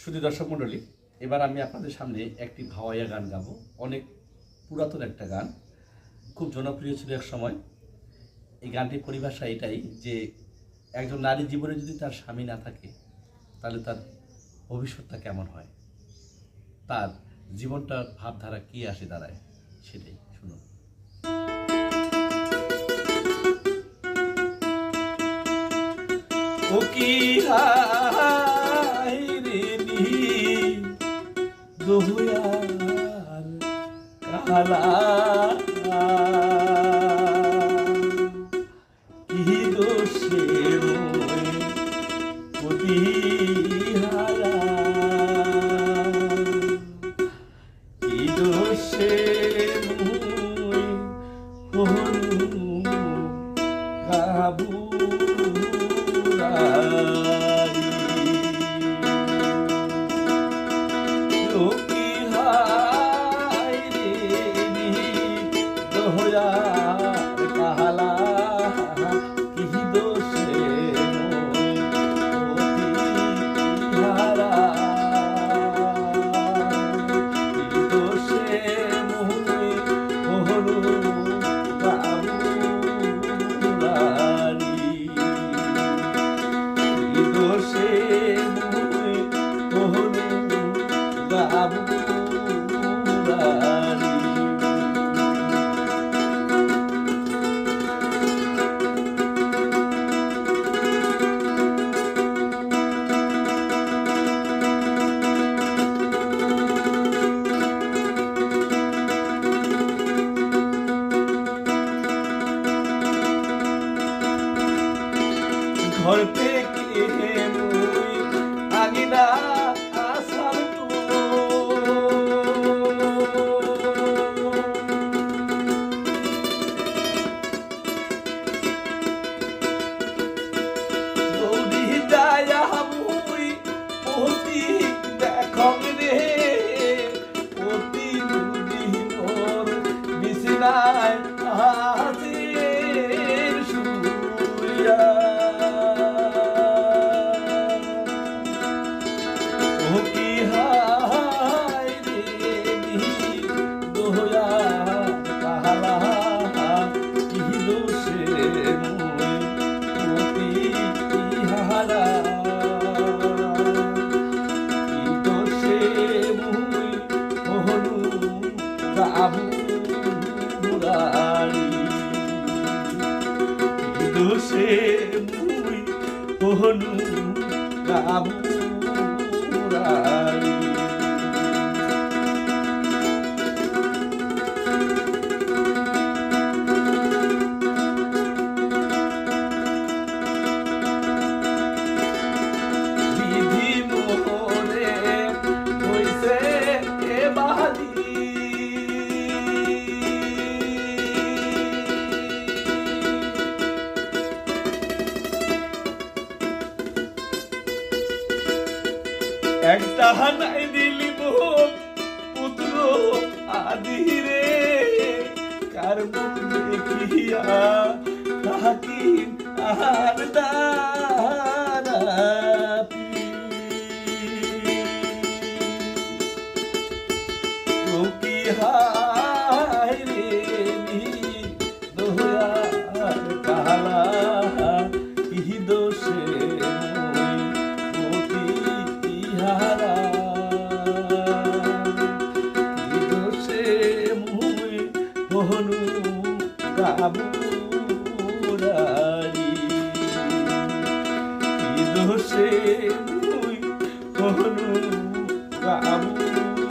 শুধু দর্শক মণ্ডলী, এবার আমি আপনাদের সামনে একটি ভাওয়াইয়া গান গাবো। অনেক পুরাতন একটা গান, খুব জনপ্রিয় ছিল এক সময়। এই গানটির পরিভাষা এটাই যে একজন নারী জীবনে যদি তার স্বামী না থাকে, তাহলে তার ভবিষ্যৎটা কেমন হয়? তার জীবনটার ভাবধারা কি আসে দাঁড়ায়, সেটাই শুনুন। ও দোয়ার কালা কাহালা। বাবুরারি ঘর বিছনায় হাসির শুয়া ও কি হায় রে দোয়া কাহালা কি দোষে মোয় অতি কি দোষে মুই? হনু বাবু দোষে মুই কোহনু বাবু একটা নাই দিলি মুখ পুত্র আদি রে কার মুখ দেখিয়া তাহাকি আর দারাপি বাবুরারি দোষে মই হনু বাবুরারি